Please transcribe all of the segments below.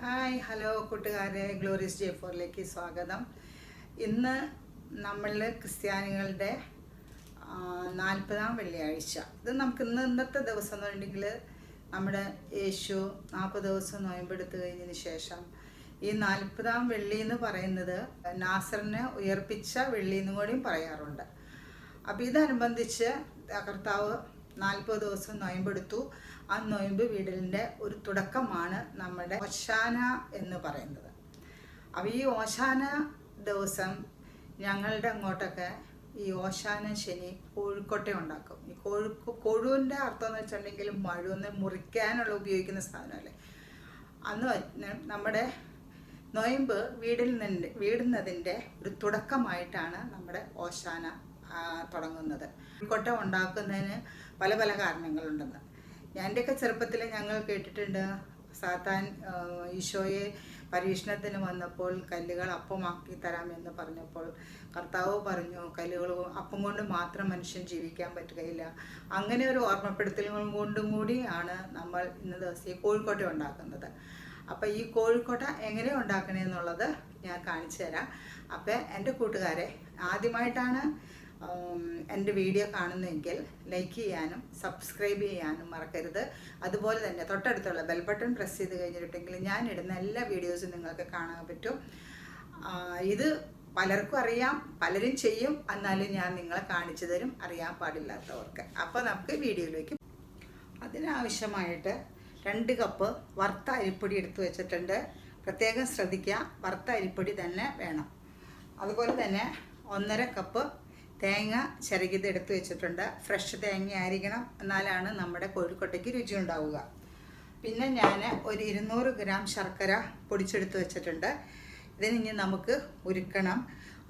Hi hello കൂട്ടുകാരെ. Glorious J ഫോറിലേക്ക് സ്വാഗതം. ഇന്ന് നമ്മൾ ക്രിസ്ത്യാനികളുടെ നാൽപ്പതാം വെള്ളിയാഴ്ച. ഇത് നമുക്ക് ഇന്ന് ഇന്നത്തെ ദിവസം എന്ന് പറഞ്ഞിട്ടുണ്ടെങ്കിൽ നമ്മുടെ യേശു നാൽപ്പത് ദിവസം നോയമ്പെടുത്ത് കഴിഞ്ഞതിന് ശേഷം ഈ നാൽപ്പതാം വെള്ളി എന്ന് പറയുന്നത് നാസറിനെ ഉയർപ്പിച്ച വെള്ളി എന്നും കൂടിയും പറയാറുണ്ട്. അപ്പോൾ ഇതനുബന്ധിച്ച് കർത്താവ് നാൽപ്പത് ദിവസം നൊയമ്പെടുത്തു ആ നൊയമ്പ് വീടലിന്റെ ഒരു തുടക്കമാണ് നമ്മുടെ ഓശാന എന്ന് പറയുന്നത്. അപ്പോൾ ഈ ഓശാന ദിവസം ഞങ്ങളുടെ അങ്ങോട്ടൊക്കെ ഈ ഓശാന ശനി കോഴിക്കോട്ടെ ഉണ്ടാക്കും. ഈ കോഴി കൊഴുവിന്റെ അർത്ഥം എന്ന് വെച്ചിട്ടുണ്ടെങ്കിൽ മഴുവെന്ന് മുറിക്കാനുള്ള ഉപയോഗിക്കുന്ന സാധനമല്ലേ? അന്ന് നമ്മുടെ നൊയമ്പ് വീടിൽ നിന്ന് വീടുന്നതിന്റെ ഒരു തുടക്കമായിട്ടാണ് നമ്മുടെ ഓശാന തുടങ്ങുന്നത്. കൊട്ട ഉണ്ടാക്കുന്നതിന് പല പല കാരണങ്ങളുണ്ടെന്ന്. എന്റെയൊക്കെ ചെറുപ്പത്തിൽ ഞങ്ങൾ കേട്ടിട്ടുണ്ട് സാത്താൻ ഈശോയെ പരീക്ഷണത്തിന് വന്നപ്പോൾ കല്ലുകൾ അപ്പമാക്കി തരാമെന്ന് പറഞ്ഞപ്പോൾ കർത്താവ് പറഞ്ഞു കല്ലുകൾ അപ്പം കൊണ്ട് മാത്രം മനുഷ്യൻ ജീവിക്കാൻ പറ്റുകയില്ല. അങ്ങനെ ഒരു ഓർമ്മപ്പെടുത്തലുകൾ കൊണ്ടും കൂടി ആണ് നമ്മൾ ഇന്ന് ദിവസം ഈ കോഴിക്കോട്ട ഉണ്ടാക്കുന്നത്. അപ്പോൾ ഈ കോഴിക്കോട്ട എങ്ങനെ ഉണ്ടാക്കണമെന്നുള്ളത് ഞാൻ കാണിച്ചു തരാം. അപ്പോൾ എന്റെ കൂട്ടുകാരെ ആദ്യമായിട്ടാണ് എന്റെ വീഡിയോ കാണുന്നെങ്കിൽ ലൈക്ക് ചെയ്യാനും സബ്സ്ക്രൈബ് ചെയ്യാനും മറക്കരുത്. അതുപോലെ തന്നെ തൊട്ടടുത്തുള്ള ബെൽ ബട്ടൺ പ്രസ് ചെയ്ത് കഴിഞ്ഞിട്ടുണ്ടെങ്കിൽ ഞാൻ ഇടുന്ന എല്ലാ വീഡിയോസും നിങ്ങൾക്ക് കാണാൻ പറ്റും. ഇത് പലർക്കും അറിയാം പലരും ചെയ്യും. എന്നാലും ഞാൻ നിങ്ങളെ കാണിച്ചു തരും. അറിയാൻ പാടില്ലാത്തവർക്ക്. അപ്പോൾ നമുക്ക് വീഡിയോയിലേക്ക് അതിനാവശ്യമായിട്ട് രണ്ട് കപ്പ് വറുത്ത അരിപ്പൊടി എടുത്തു വെച്ചിട്ടുണ്ട്. പ്രത്യേകം ശ്രദ്ധിക്കുക. വറുത്ത അരിപ്പൊടി തന്നെ വേണം. അതുപോലെ തന്നെ ഒന്നര കപ്പ് തേങ്ങ ചിരകിത് എടുത്തു വെച്ചിട്ടുണ്ട്. ഫ്രഷ് തേങ്ങ ആയിരിക്കണം എന്നാലാണ് നമ്മുടെ കോഴിക്കോട്ടയ്ക്ക് രുചി ഉണ്ടാവുക. പിന്നെ ഞാൻ ഒരു ഇരുന്നൂറ് ഗ്രാം ശർക്കര പൊടിച്ചെടുത്ത് വെച്ചിട്ടുണ്ട്. ഇതിന് നമുക്ക് ഉരുക്കണം.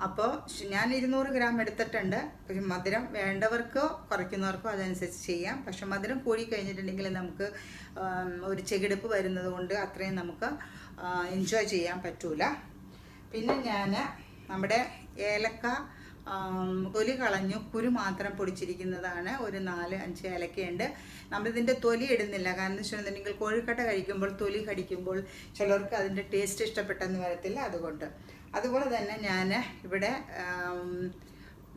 അപ്പോൾ ഞാൻ ഇരുന്നൂറ് ഗ്രാം എടുത്തിട്ടുണ്ട്. ഒരു മധുരം വേണ്ടവർക്കോ കുറയ്ക്കുന്നവർക്കോ അതനുസരിച്ച് ചെയ്യാം. പക്ഷെ മധുരം കൂടി കഴിഞ്ഞിട്ടുണ്ടെങ്കിൽ നമുക്ക് ഒരു ചെകിടുപ്പ് വരുന്നത് കൊണ്ട് അത്രയും നമുക്ക് എൻജോയ് ചെയ്യാൻ പറ്റൂല. പിന്നെ ഞാൻ നമ്മുടെ ഏലക്ക തൊലി കളഞ്ഞു. കുരു മാത്രം പൊടിച്ചിരിക്കുന്നതാണ്. ഒരു നാല് അഞ്ച് ഏലക്കയുണ്ട്. നമ്മളിതിന്റെ തൊലി ഇടുന്നില്ല. കാരണം എന്ന് വെച്ചിട്ടുണ്ടെങ്കിൽ കോഴിക്കട്ട കഴിക്കുമ്പോൾ തൊലി കടിക്കുമ്പോൾ ചിലർക്ക് അതിന്റെ ടേസ്റ്റ് ഇഷ്ടപ്പെട്ടെന്ന് വരത്തില്ല അതുകൊണ്ട്. അതുപോലെ തന്നെ ഞാൻ ഇവിടെ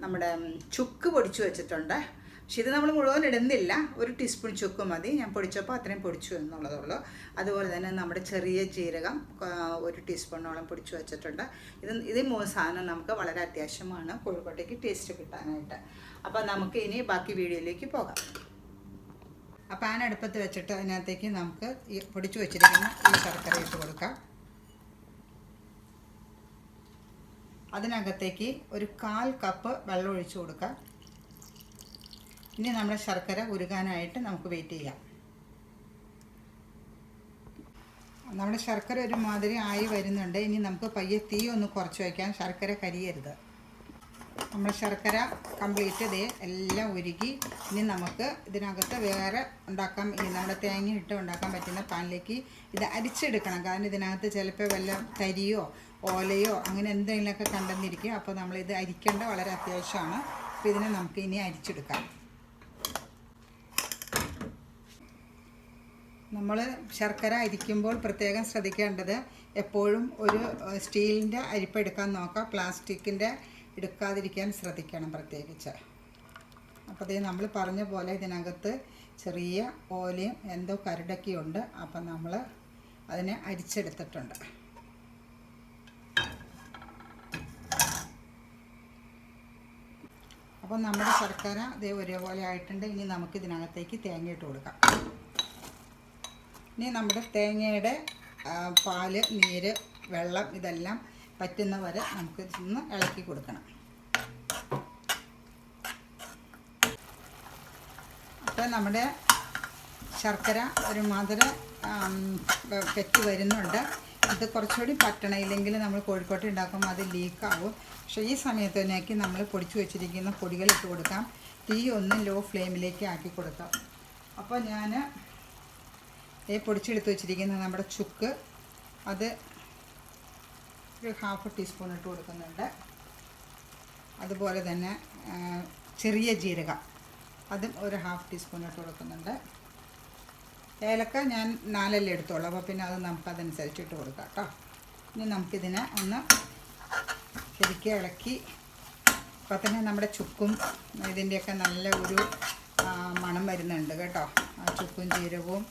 നമ്മുടെ ചുക്ക് പൊടിച്ചു വെച്ചിട്ടുണ്ട്. പക്ഷെ ഇത് നമ്മൾ മുഴുവൻ ഇടുന്നില്ല. ഒരു ടീസ്പൂൺ ചുക്ക് മതി. ഞാൻ പൊടിച്ചപ്പോൾ അത്രയും പൊടിച്ചു എന്നുള്ളതുള്ളൂ. അതുപോലെ തന്നെ നമ്മുടെ ചെറിയ ജീരകം ഒരു ടീസ്പൂണോളം പൊടിച്ചു വെച്ചിട്ടുണ്ട്. ഇത് ഇത് മൂന്ന് സാധനം നമുക്ക് വളരെ അത്യാവശ്യമാണ് കോഴിക്കോട്ടേക്ക് ടേസ്റ്റ് കിട്ടാനായിട്ട്. അപ്പോൾ നമുക്ക് ഇനി ബാക്കി വീഡിയോയിലേക്ക് പോകാം. ആ പാൻ അടുപ്പത്ത് വെച്ചിട്ട് അതിനകത്തേക്ക് നമുക്ക് ഈ പൊടിച്ചു വെച്ചിരിക്കുന്ന ഈ ശർക്കര ഇട്ട് കൊടുക്കാം. അതിനകത്തേക്ക് ഒരു കാൽ കപ്പ് വെള്ളം ഒഴിച്ചു കൊടുക്കാം. ഇനി നമ്മുടെ ശർക്കര ഉരുകാനായിട്ട് നമുക്ക് വെയിറ്റ് ചെയ്യാം. നമ്മുടെ ശർക്കര ഒരു മാതിരി ആയി വരുന്നുണ്ട്. ഇനി നമുക്ക് പയ്യെ തീ ഒന്ന് കുറച്ച് വയ്ക്കാം. ശർക്കര കരിയരുത്. നമ്മുടെ ശർക്കര കംപ്ലീറ്റ് ഇതേ എല്ലാം ഉരുകി ഇനി നമുക്ക് ഇതിനകത്ത് വേറെ ഉണ്ടാക്കാൻ നമ്മുടെ തേങ്ങ ഇട്ട് ഉണ്ടാക്കാൻ പറ്റുന്ന പാനിലേക്ക് ഇത് അരിച്ചെടുക്കണം. കാരണം ഇതിനകത്ത് ചിലപ്പോൾ വല്ല തരിയോ ഓലയോ അങ്ങനെ എന്തെങ്കിലുമൊക്കെ കണ്ടെന്നിരിക്കും. അപ്പോൾ നമ്മളിത് അരിക്കേണ്ട വളരെ അത്യാവശ്യമാണ്. അപ്പോൾ ഇതിനെ നമുക്ക് ഇനി അരിച്ചെടുക്കാം. നമ്മൾ ശർക്കര അരിക്കുമ്പോൾ പ്രത്യേകം ശ്രദ്ധിക്കേണ്ടത് എപ്പോഴും ഒരു സ്റ്റീലിന്റെ അരിപ്പ് എടുക്കാൻ നോക്കുക. പ്ലാസ്റ്റിക്കിന്റെ എടുക്കാതിരിക്കാൻ ശ്രദ്ധിക്കണം പ്രത്യേകിച്ച്. അപ്പോൾ ഇത് നമ്മൾ പറഞ്ഞ പോലെ ഇതിനകത്ത് ചെറിയ ഓലയും എന്തോ കരടൊക്കെയുണ്ട്. അപ്പം നമ്മൾ അതിനെ അരിച്ചെടുത്തിട്ടുണ്ട്. അപ്പം നമ്മുടെ ശർക്കര ഇതേ ഒരേപോലെ ആയിട്ടുണ്ട്. ഇനി നമുക്ക് ഇതിനകത്തേക്ക് തേങ്ങ ഇട്ട് കൊടുക്കാം. ഇനി നമ്മുടെ തേങ്ങയുടെ പാൽ നീര് വെള്ളം ഇതെല്ലാം പറ്റുന്ന വരെ നമുക്ക് ഇതൊന്ന് ഇളക്കി കൊടുക്കണം. അപ്പോൾ നമ്മുടെ ശർക്കര ഒരു മധുര പറ്റി വരുന്നുണ്ട്. ഇത് കുറച്ചുകൂടി പറ്റണം ഇല്ലെങ്കിൽ നമ്മൾ കോഴിക്കോട്ട് ഉണ്ടാക്കുമ്പോൾ അത് ലീക്കാവും. പക്ഷേ ഈ സമയത്ത് തന്നെയാക്കി നമ്മൾ പൊടിച്ചു വെച്ചിരിക്കുന്ന പൊടികൾ ഇട്ട് കൊടുക്കാം. തീ ഒന്ന് ലോ ഫ്ലെയിമിലേക്ക് ആക്കി കൊടുക്കാം. അപ്പോൾ ഞാൻ ഈ പൊടിച്ചെടുത്ത് വെച്ചിരിക്കുന്ന നമ്മുടെ ചുക്ക് അത് ഒരു ഹാഫ് ടീസ്പൂൺ ഇട്ട് കൊടുക്കുന്നുണ്ട്. അതുപോലെ തന്നെ ചെറിയ ജീരകം അതും ഒരു ഹാഫ് ടീസ്പൂൺ ഇട്ട് കൊടുക്കുന്നുണ്ട്. ഏലക്ക ഞാൻ നാലല്ലേ എടുത്തോളൂ അപ്പോൾ പിന്നെ അത് നമുക്ക് അതനുസരിച്ച് ഇട്ട് കൊടുക്കാം കേട്ടോ. ഇനി നമുക്കിതിനെ ഒന്ന് ശരിക്കും ഇളക്കി അപ്പോൾ തന്നെ നമ്മുടെ ചുക്കും ഇതിന്റെയൊക്കെ നല്ല ഒരു മണം വരുന്നുണ്ട് കേട്ടോ. ആ ചുക്കും ജീരകവും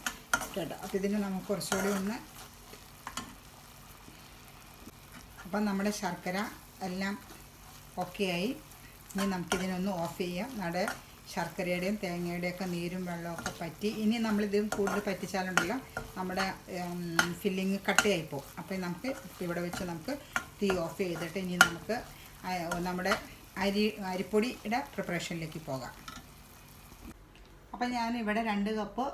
കേട്ടോ അപ്പോൾ ഇതിന് നമുക്ക് കുറച്ചുകൂടി ഒന്ന് അപ്പം നമ്മുടെ ശർക്കര എല്ലാം ആയി. ഇനി നമുക്കിതിനൊന്ന് ഓഫ് ചെയ്യാം. നമ്മുടെ ശർക്കരയുടെയും തേങ്ങയുടെയും ഒക്കെ നീരും വെള്ളമൊക്കെ പറ്റി. ഇനി നമ്മളിത് കൂടുതൽ പറ്റിച്ചാലുണ്ടല്ലോ നമ്മുടെ ഫില്ലിങ് പോകും. അപ്പോൾ നമുക്ക് ഇവിടെ വെച്ച് നമുക്ക് തീ ഓഫ് ചെയ്തിട്ട് ഇനി നമുക്ക് നമ്മുടെ അരി അരിപ്പൊടിയുടെ പ്രിപ്പറേഷനിലേക്ക് പോകാം. അപ്പം ഞാൻ ഇവിടെ രണ്ട് കപ്പ്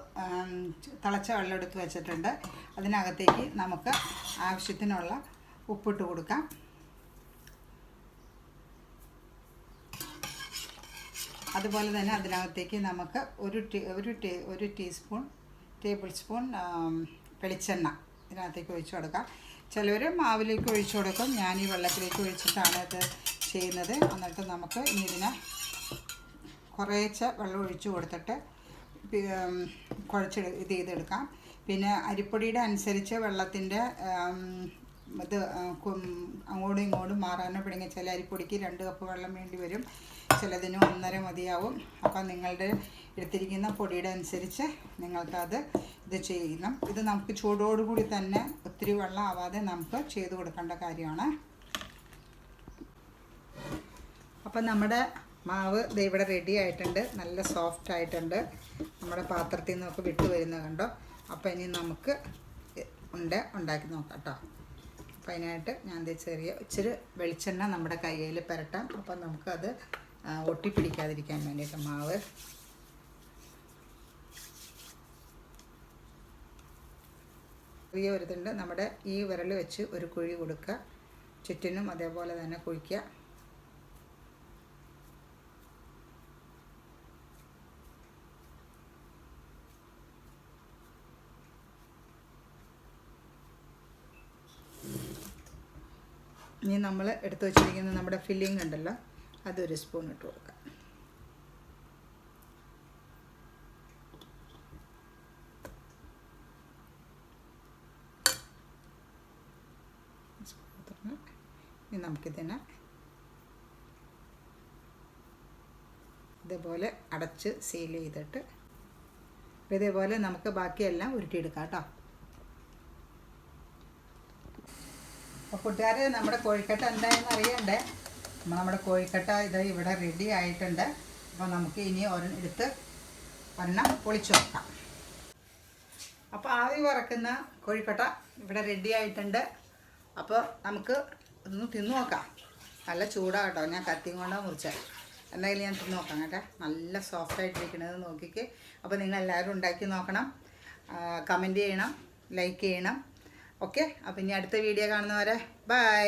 തിളച്ച വെള്ളം എടുത്ത് വെച്ചിട്ടുണ്ട്. അതിനകത്തേക്ക് നമുക്ക് ആവശ്യത്തിനുള്ള ഉപ്പിട്ട് കൊടുക്കാം. അതുപോലെ തന്നെ അതിനകത്തേക്ക് നമുക്ക് ഒരു ടീ ഒരു ടീ ഒരു ടീസ്പൂൺ ടേബിൾ സ്പൂൺ വെളിച്ചെണ്ണ ഇതിനകത്തേക്ക് ഒഴിച്ചു കൊടുക്കാം. ചിലവർ മാവിലേക്ക് ഒഴിച്ചു കൊടുക്കും. ഞാൻ ഈ വെള്ളത്തിലേക്ക് ഒഴിച്ചിട്ടാണ് ഇത് ചെയ്യുന്നത്. എന്നിട്ട് നമുക്ക് ഇതിനെ കുറേശ്ശെ വെള്ളം ഒഴിച്ചു കൊടുത്തിട്ട് കുഴച്ചെടു ഇത് ചെയ്തെടുക്കാം പിന്നെ അരിപ്പൊടിയുടെ അനുസരിച്ച് വെള്ളത്തിന്റെ ഇത് അങ്ങോട്ടും ഇങ്ങോട്ടും മാറാനോ പിടിങ്ങി ചില അരിപ്പൊടിക്ക് രണ്ട് കപ്പ് വെള്ളം വേണ്ടി വരും. ചിലതിന് ഒന്നര മതിയാവും. അപ്പോൾ നിങ്ങളുടെ എടുത്തിരിക്കുന്ന പൊടിയുടെ അനുസരിച്ച് നിങ്ങൾക്കത് ഇത് ചെയ്യണം ഇത് നമുക്ക് ചൂടോടുകൂടി തന്നെ ഒത്തിരി വെള്ളം ആവാതെ നമുക്ക് ചെയ്ത് കൊടുക്കേണ്ട കാര്യമാണ്. അപ്പം നമ്മുടെ മാവ് ഇവിടെ റെഡി ആയിട്ടുണ്ട്. നല്ല സോഫ്റ്റ് ആയിട്ടുണ്ട്. നമ്മുടെ പാത്രത്തിൽ നിന്നൊക്കെ വിട്ട് വരുന്നത് കണ്ടോ? അപ്പോൾ ഇനി നമുക്ക് ഉണ്ട ഉണ്ടാക്കി നോക്കാം കേട്ടോ അപ്പം അതിനായിട്ട് ഞാൻ ചെറിയ ഇച്ചിരി വെളിച്ചെണ്ണ നമ്മുടെ കയ്യിൽ പുരട്ടാം. അപ്പം നമുക്കത് ഒട്ടിപ്പിടിക്കാതിരിക്കാൻ വേണ്ടിയിട്ട് മാവ്. ചെറിയ ഒരു ഇതുണ്ട് നമ്മുടെ ഈ വിരൽ വെച്ച് ഒരു കുഴി കൊടുക്കുക. ചുറ്റിനും അതേപോലെ തന്നെ കുഴിക്കുക. ഇനി നമ്മൾ എടുത്തു വച്ചിരിക്കുന്ന നമ്മുടെ ഫില്ലിംഗ് ഉണ്ടല്ലോ അതൊരു സ്പൂൺ ഇട്ട് കൊടുക്കാം. ഇനി നമുക്കിതിനെ ഇതേപോലെ അടച്ച് സീൽ ചെയ്തിട്ട് ഇതേപോലെ നമുക്ക് ബാക്കിയെല്ലാം ഉരുട്ടിയെടുക്കാം കേട്ടോ. അപ്പോൾ കൂട്ടുകാരെ നമ്മുടെ കോഴിക്കട്ട എന്തായെന്ന് അറിയണ്ടേ? അപ്പോൾ നമ്മുടെ കോഴിക്കട്ട ഇത് ഇവിടെ റെഡി ആയിട്ടുണ്ട്. അപ്പോൾ നമുക്ക് ഇനി ഒരെണ്ണം എടുത്ത് ഒരെണ്ണം പൊളിച്ചു നോക്കാം. അപ്പോൾ ആവി വറക്കുന്ന കോഴിക്കട്ട ഇവിടെ റെഡി ആയിട്ടുണ്ട്. അപ്പോൾ നമുക്ക് ഒന്ന് തിന്നു നോക്കാം. നല്ല ചൂടാകട്ടോ ഞാൻ കത്തിയും കൊണ്ടാണ് മുറിച്ചത് എന്തായാലും ഞാൻ തിന്നു നോക്കാം കേട്ടോ. നല്ല സോഫ്റ്റ് ആയിട്ടിരിക്കണത് നോക്കിക്ക്. അപ്പോൾ നിങ്ങൾ എല്ലാവരും ഉണ്ടാക്കി നോക്കണം. കമന്റ് ചെയ്യണം. ലൈക്ക് ചെയ്യണം. ഓക്കെ അപ്പം ഇനി അടുത്ത വീഡിയോ കാണുന്നവരെ ബൈ